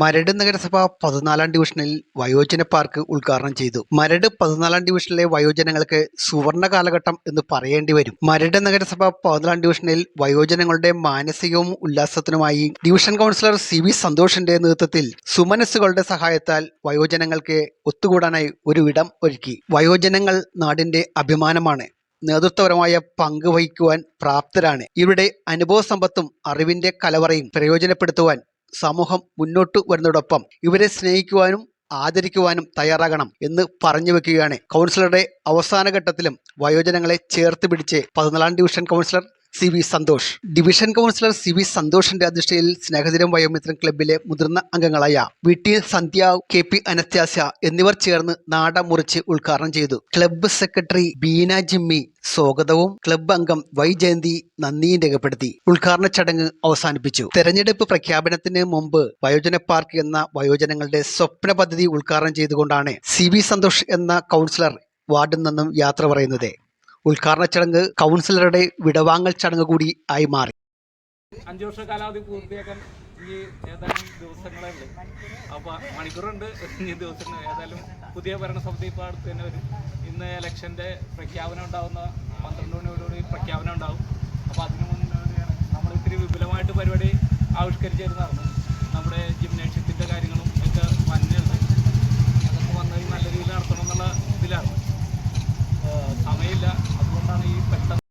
മരട് നഗരസഭ പതിനാലാം ഡിവിഷനിൽ വയോജന പാർക്ക് ഉദ്ഘാടനം ചെയ്തു. മരട് പതിനാലാം ഡിവിഷനിലെ വയോജനങ്ങൾക്ക് സുവർണ കാലഘട്ടം എന്ന് പറയേണ്ടി വരും. മരട് നഗരസഭ പതിനാലാം ഡിവിഷനിൽ വയോജനങ്ങളുടെ മാനസികവും ഉല്ലാസത്തിനുമായി ഡിവിഷൻ കൗൺസിലർ സി വി സന്തോഷിന്റെ നേതൃത്വത്തിൽ സുമനസ്സുകളുടെ സഹായത്താൽ വയോജനങ്ങൾക്ക് ഒത്തുകൂടാനായി ഒരു ഇടം ഒരുക്കി. വയോജനങ്ങൾ നാടിന്റെ അഭിമാനമാണ്. നേതൃത്വപരമായ പങ്ക് വഹിക്കുവാൻ പ്രാപ്തരാണ്. ഇവരുടെ അനുഭവ സമ്പത്തും അറിവിന്റെ കലവറയും പ്രയോജനപ്പെടുത്തുവാൻ സമൂഹം മുന്നോട്ട് വരുന്നതോടൊപ്പം ഇവരെ സ്നേഹിക്കുവാനും ആദരിക്കുവാനും തയ്യാറാകണം എന്ന് പറഞ്ഞു വെക്കുകയാണ്. കൗൺസിലറുടെ അവസാന ഘട്ടത്തിലും വയോജനങ്ങളെ ചേർത്ത് പിടിച്ച് പതിനാലാം division councillor C V Santhosh. Division councillor C V സന്തോഷിന്റെ അധ്യക്ഷതയിൽ സ്നേഹദിനം വയോമിത്രൻ ക്ലബിലെ മുതിർന്ന അംഗങ്ങളായ V T Sandhya K P അനത്യാസ്യ എന്നിവർ ചേർന്ന് നാട മുറിച്ച് ഉദ്ഘാടനം ചെയ്തു. ക്ലബ്ബ് സെക്രട്ടറി ബീന ജിമ്മി സ്വാഗതവും ക്ലബ്ബ് അംഗം വൈ ജയന്തി നന്ദിയും രേഖപ്പെടുത്തി. ഉദ്ഘാടന ചടങ്ങ് അവസാനിപ്പിച്ചു. തെരഞ്ഞെടുപ്പ് പ്രഖ്യാപനത്തിന് മുമ്പ് വയോജന പാർക്ക് എന്ന വയോജനങ്ങളുടെ സ്വപ്ന പദ്ധതി ഉദ്ഘാടനം ചെയ്തുകൊണ്ടാണ് സി വി സന്തോഷ് എന്ന കൗൺസിലർ വാർഡിൽ നിന്നും യാത്ര പറയുന്നത്. ഉദ്ഘാടന ചടങ്ങ് കൗൺസിലറുടെ വിടവാങ്ങൽ ചടങ്ങ് കൂടി ആയി മാറി. അഞ്ചു വർഷ കാലാവധി പൂർത്തിയാക്കാൻ ഇനി ഏതാനും ദിവസങ്ങളേ ഉള്ളൂ. അപ്പോൾ മണിക്കൂറുണ്ട്. ഇനി ദിവസങ്ങൾ ഏതായാലും പുതിയ ഭരണസമിതി ഇപ്പോൾ അടുത്ത് തന്നെ വരും. ഇന്ന് ഇലക്ഷന്റെ പ്രഖ്യാപനം ഉണ്ടാവുന്ന പന്ത്രണ്ട് മണിയോടുകൂടി പ്രഖ്യാപനം ഉണ്ടാവും. അപ്പോൾ അതിന് മുന്നോടിയാണ് നമ്മൾ ഇത്തിരി വിപുലമായിട്ട് പരിപാടി ആവിഷ്കരിച്ചിരുന്നു നമ്മുടെ ജിംനേഷ്യത്തിന്റെ കാര്യങ്ങളും അതുകൊണ്ടാണ് ഈ പെട്ടെന്ന്